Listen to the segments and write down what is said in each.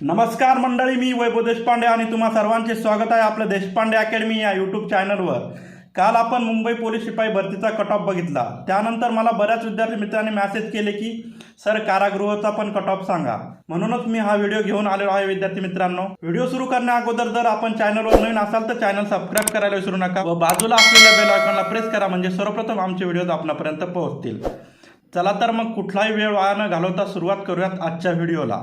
नमस्कार मंडळी मी वैभव देशपांडे आणि तुम्हा सर्वांचे स्वागत आहे आपलं देशपांडे अकॅडमी या यूट्यूब चॅनलवर काल आपण मुंबई पोलीस शिपाई भरतीचा कट ऑफ बघितला. त्यानंतर मला बऱ्याच विद्यार्थी मित्रांनी मॅसेज केले की सर कारागृहाचा पण कट ऑफ सांगा. म्हणूनच मी हा व्हिडिओ घेऊन आलेलो आहे विद्यार्थी मित्रांनो. व्हिडिओ सुरू करण्या अगोदर जर आपण चॅनलवर नवीन असाल तर चॅनल सबस्क्राईब करायला विसरू नका व बाजूला असलेल्या बेल आयकॉनला प्रेस करा म्हणजे सर्वप्रथम आमचे व्हिडिओज आपल्यापर्यंत पोहोचतील. चला तर मग कुठलाही वेळ वाया न घालवता सुरुवात करूयात आजच्या व्हिडिओला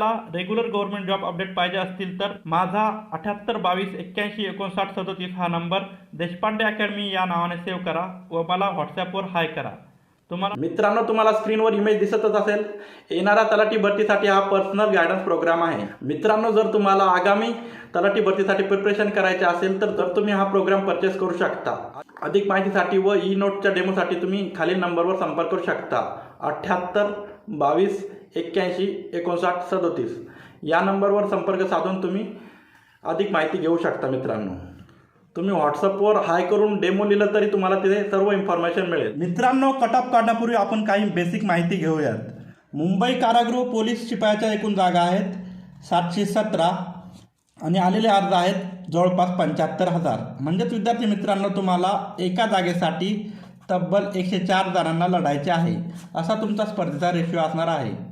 आपल्याला रेग्युलर गव्हर्नमेंट जॉब अपडेट पाहिजे असतील तर माझा अठ्याहत्तर बावीस एक्क्याऐंशी एकोणसाठ सदतीस हा नंबर देशपांडे अकॅडमी या नावाने सेव्ह करा व मला व्हॉट्सॲपवर हाय करा. तुम्हाला मित्रांनो तुम्हाला स्क्रीनवर इमेज दिसतच असेल. येणाऱ्या तलाठी भरतीसाठी हा पर्सनल गायडन्स प्रोग्राम आहे. मित्रांनो जर तुम्हाला आगामी तलाठी भरतीसाठी प्रिपरेशन करायचे असेल तर तर तुम्ही हा प्रोग्राम परचेस करू शकता. अधिक माहितीसाठी व ई नोटच्या डेमोसाठी तुम्ही खालील नंबरवर संपर्क करू शकता. अठ्ठ्याहत्तर बावीस एक्क्याऐंशी एकोणसाठ सदोतीस. या नंबरवर संपर्क साधून तुम्ही अधिक माहिती घेऊ शकता मित्रांनो. तुम्ही व्हॉट्सअपवर हाय करून डेमो लिहिलं तरी तुम्हाला तिथे सर्व इन्फॉर्मेशन मिळेल. मित्रांनो कट ऑफ काढण्यापूर्वी आपण काही बेसिक माहिती घेऊयात. मुंबई कारागृह पोलीस शिपायाच्या एकूण जागा आहेत सातशे सतरा आणि आलेले अर्ज आहेत जवळपास पंच्याहत्तर हजार. म्हणजेच विद्यार्थी मित्रांनो तुम्हाला एका जागेसाठी तब्बल एकशे चार जणांना लढायचे आहे. असा तुमचा स्पर्धेचा रेशिओ असणार आहे.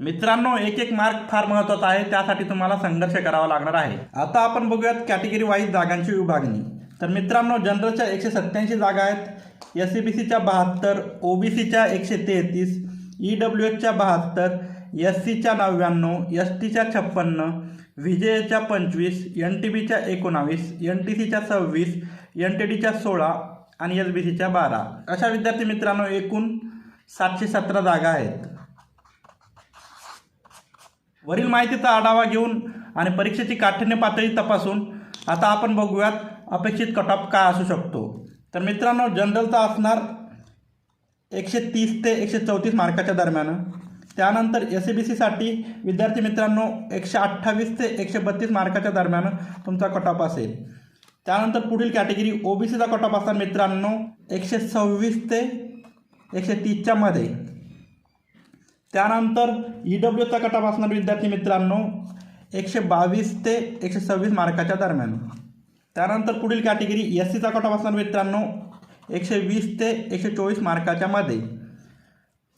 मित्रांनो एक एक मार्क फार महत्त्वाचा आहे त्यासाठी तुम्हाला संघर्ष करावा लागणार आहे. आता आपण बघूयात कॅटेगरी वाईज जागांची विभागणी. तर मित्रांनो जनरलच्या एकशे सत्त्याऐंशी जागा आहेत. एस सी बी सीच्या बहात्तर ओ बी सीच्या एकशे तेहतीस ई डब्ल्यू एचच्या बहात्तर एस सीच्या नव्याण्णव एस टीच्या छप्पन्न व्ही जे एच्या पंचवीस एन टी बीच्या एकोणावीस एन टी सीच्या सव्वीस एन टी डीच्या सोळा आणि एस बी सीच्या बारा. अशा विद्यार्थी मित्रांनो एकूण सातशे सतरा जागा आहेत. वरील माहितीचा आढावा घेऊन आणि परीक्षेची काठिण्य पातळी तपासून आता आपण बघूयात अपेक्षित कट ऑफ काय असू शकतो. तर मित्रांनो जनरलचा असणार एकशे तीस ते एकशे चौतीस मार्काच्या दरम्यान. त्यानंतर एस सी बी सीसाठी विद्यार्थी मित्रांनो एकशे अठ्ठावीस ते एकशे बत्तीस मार्काच्या दरम्यान तुमचा कट ऑफ असेल. त्यानंतर पुढील कॅटेगरी ओ बी सीचा कट ऑफ असणार मित्रांनो एकशे सव्वीस ते एकशे तीसच्यामध्ये त्यानंतर ई डब्ल्यूचा कट असणार विद्यार्थी मित्रांनो एकशे बावीस ते एकशे सव्वीस मार्काच्या दरम्यान. त्यानंतर पुढील कॅटेगरी एस सीचा कट असणार मित्रांनो एकशे वीस ते एकशे चोवीस मार्काच्या मध्ये.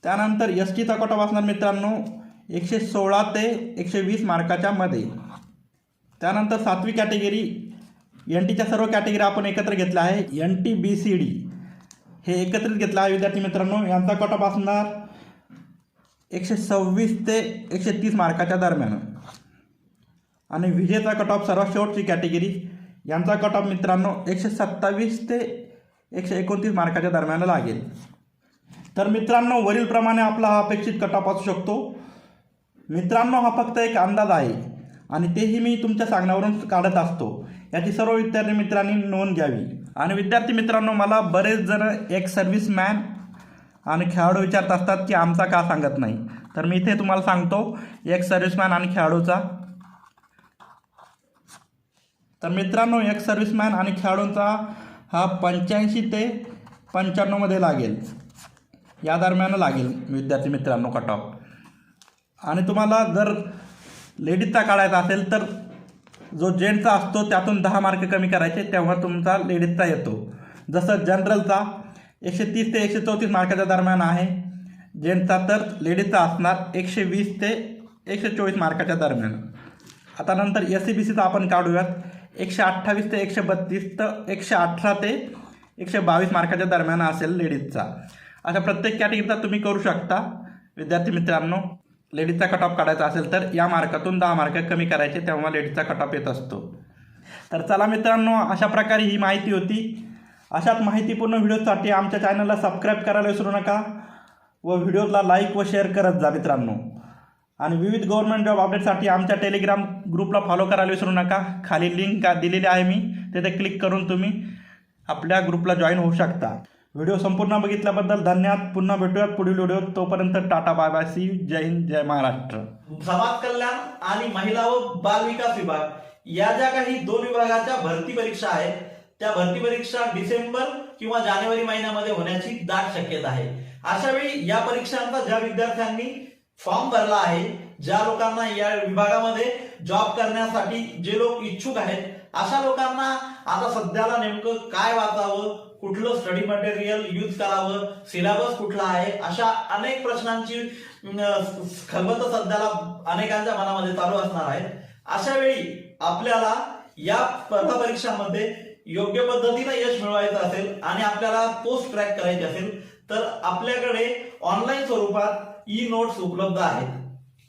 त्यानंतर एस टीचा कट असणार मित्रांनो एकशे सोळा ते एकशे वीस मार्काच्या मध्ये. त्यानंतर सातवी कॅटेगरी एन टीच्या सर्व कॅटेगरी आपण एकत्र घेतल्या आहे N T B C D हे एकत्रित घेतलं आहे विद्यार्थी मित्रांनो यांचा कट असणार एकशे सव्वीस ते एकशे तीस मार्काच्या दरम्यान. आणि विजेचा कट ऑफ सर्वात शेवटची कॅटेगरी यांचा कट ऑफ मित्रांनो एकशे सत्तावीस ते एकशे एकोणतीस मार्काच्या दरम्यान लागेल. तर मित्रांनो वरीलप्रमाणे आपला हा अपेक्षित कट ऑफ असू शकतो. मित्रांनो हा फक्त एक अंदाज आहे. आणि तेही मी तुमच्या सांगण्यावरून काढत असतो. याची सर्व विद्यार्थी मित्रांनी नोंद घ्यावी. आणि विद्यार्थी मित्रांनो मला बरेच जण एक सर्व्हिसमॅन आणि खेळाडू विचारत असतात की आमचा का सांगत नाही. तर मी इथे तुम्हाला सांगतो एक सर्व्हिसमॅन आणि खेळाडूचा. तर मित्रांनो एक सर्व्हिसमॅन आणि खेळाडूंचा हा पंच्याऐंशी ते पंच्याण्णवमध्ये लागेल. या दरम्यान लागेल विद्यार्थी मित्रांनो कट ऑफ आणि तुम्हाला जर लेडीजचा काढायचा असेल तर जो जेंट्सचा असतो त्यातून दहा मार्क कमी करायचे तेव्हा तुमचा लेडीजचा येतो. जसं जनरलचा एकशे तीस ते एकशे चौतीस मार्काच्या दरम्यान आहे. जेंट्सचा तर लेडीजचा असणार एकशे वीस ते एकशे चोवीस मार्काच्या दरम्यान. आता नंतर एस सी बी सीचा आपण काढूयात. एकशे अठ्ठावीस ते एकशे बत्तीस तर एकशे अठरा ते एकशे बावीस मार्काच्या दरम्यान असेल लेडीजचा. अशा प्रत्येक कॅटेगरीचा तुम्ही करू शकता. विद्यार्थी मित्रांनो लेडीजचा कट ऑफ काढायचा असेल तर या मार्कातून दहा मार्क कमी करायचे तेव्हा लेडीजचा कट ऑफ येत असतो. तर चला मित्रांनो अशा प्रकारे ही माहिती होती. अशाच माहितीपूर्ण व्हिडिओसाठी आमच्या चॅनलला सबस्क्राईब करायला विसरू नका व व्हिडिओला लाईक व शेअर करत जा मित्रांनो. आणि विविध गव्हर्नमेंट जॉब अपडेटसाठी आमच्या टेलिग्राम ग्रुपला फॉलो करायला विसरू नका. खाली लिंक दिलेली आहे मी तिथे क्लिक करून तुम्ही आपल्या ग्रुपला जॉईन होऊ शकता. व्हिडिओ संपूर्ण बघितल्याबद्दल धन्यवाद. पुन्हा भेटूयात पुढील व्हिडिओत. तोपर्यंत टाटा बाय बाय. सी जय हिंद जय महाराष्ट्र. समाज कल्याण आणि महिला व बाल विकास विभाग या ज्या काही दोन विभागाच्या भरती परीक्षा आहेत त्या भरती परीक्षा डिसेंबर किंवा जानेवारी महिन्यामध्ये होण्याची दाट शक्यता आहे. अशा वेळी या परीक्षांचा ज्या विद्यार्थ्यांनी फॉर्म भरला आहे ज्या लोकांना या विभागामध्ये जॉब करण्यासाठी जे लोक इच्छुक आहेत अशा लोकांना आता सध्याला नेमकं काय वाचावं कुठलं स्टडी मटेरियल यूज करावं सिलेबस कुठला आहे अशा अनेक प्रश्नांची खलबत सध्याला अनेकांच्या मनामध्ये चालू असणार आहे अशा वेळी आपल्याला या स्पर्धा परीक्षांमध्ये योग्य पद्धतीनं यश मिळवायचं असेल आणि आपल्याला पोस्ट ट्रॅक करायचे असेल तर आपल्याकडे ऑनलाईन स्वरूपात ई नोट्स उपलब्ध आहेत.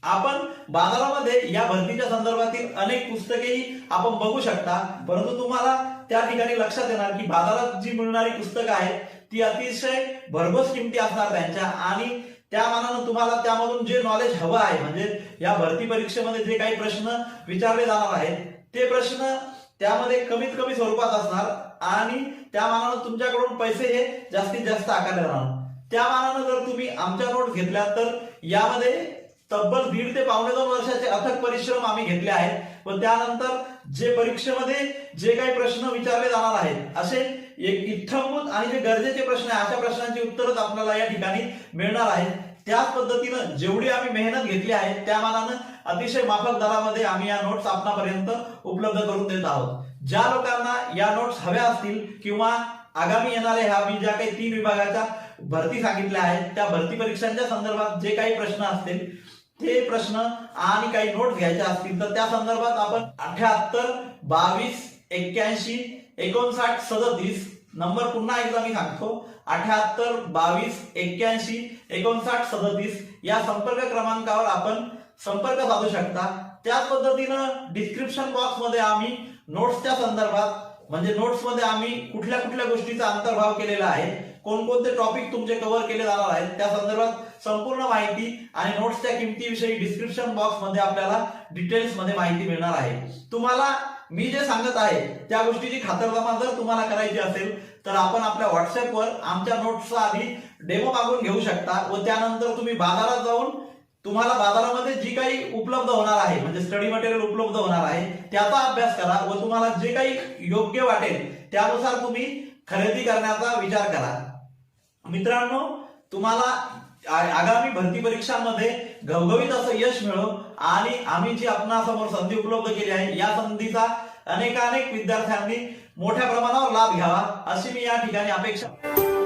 आपण बाजारामध्ये या भरतीच्या संदर्भातील अनेक पुस्तकेही आपण बघू शकता परंतु तुम्हाला त्या ठिकाणी लक्षात येणार की बाजारात जी मिळणारी पुस्तकं आहेत ती अतिशय भरघोस किमती असणार त्यांच्या आणि त्या मानानं तुम्हाला त्यामधून जे नॉलेज हवं आहे म्हणजे या भरती परीक्षेमध्ये जे काही प्रश्न विचारले जाणार आहेत ते प्रश्न त्यामध्ये कमीत कमी स्वरूपात असणार आणि त्या मानानं तुमच्याकडून पैसे हे जास्तीत जास्त आकारले जाणार. त्या मानानं जर तुम्ही आमच्या नोट घेतल्या तर यामध्ये तब्बल दीड ते पावणे दोन वर्षाचे अथक परिश्रम आम्ही घेतले आहेत. व त्यानंतर जे परीक्षेमध्ये जे काही प्रश्न विचारले जाणार आहेत असे एक इत्थंभूत आणि जे गरजेचे प्रश्न आहे अशा प्रश्नांची उत्तरच आपल्याला या ठिकाणी मिळणार आहेत. त्याच पद्धतीनं जेवढी आम्ही मेहनत घेतली आहे त्या मानानं अतिशय माफक दरामध्ये आम्ही या नोट्स आपणापर्यंत उपलब्ध करून देत आहोत. ज्या लोकांना या नोट्स हव्या असतील किंवा आगामी येणाऱ्या ह्या मी ज्या काही तीन विभागाच्या भरती सांगितल्या आहेत त्या भरती परीक्षांच्या संदर्भात जे काही प्रश्न असतील ते प्रश्न आणि काही नोट्स घ्यायच्या असतील तर त्या संदर्भात आपण अठ्याहत्तर बावीस एक्क्याऐंशी एकोणसाठ सदतीस नंबर पुन्हा एकदा मी सांगतो. अठ्याहत्तर बावीस एक्क्याऐंशी एकोणसाठ सदतीस या संपर्क क्रमांकावर आपण संपर्क साधू शकता. त्याच पद्धतीनं डिस्क्रिप्शन बॉक्समध्ये आम्ही नोट्सच्या संदर्भात म्हणजे नोट्समध्ये आम्ही कुठल्या कुठल्या गोष्टीचा अंतर्भाव केलेला आहे कोणकोणते टॉपिक तुमचे कव्हर केले जाणार आहेत त्या संदर्भात संपूर्ण माहिती आणि नोट्सच्या किमतीविषयी डिस्क्रिप्शन बॉक्समध्ये आपल्याला डिटेल्समध्ये माहिती मिळणार आहे. तुम्हाला मी जे सांगत आहे त्या गोष्टीची खातरजमा जर तुम्हाला करायची असेल तर आपण आपल्या व्हॉट्सअपवर आमच्या नोट्सचा आधी डेमो मागून घेऊ शकता व त्यानंतर तुम्ही बाजारात जाऊन तुम्हाला बाजारामध्ये जी काही उपलब्ध होणार आहे म्हणजे स्टडी मटेरियल उपलब्ध होणार आहे त्याचा अभ्यास करा व तुम्हाला जे काही योग्य वाटेल त्यानुसार तुम्ही खरेदी करण्याचा विचार करा. मित्रांनो तुम्हाला आगामी भरती परीक्षांमध्ये घवघवीत असं यश मिळो आणि आम्ही जी आपणासमोर संधी उपलब्ध केली आहे या संधीचा अनेकानेक विद्यार्थ्यांनी मोठ्या प्रमाणावर लाभ घ्यावा अशी मी या ठिकाणी अपेक्षा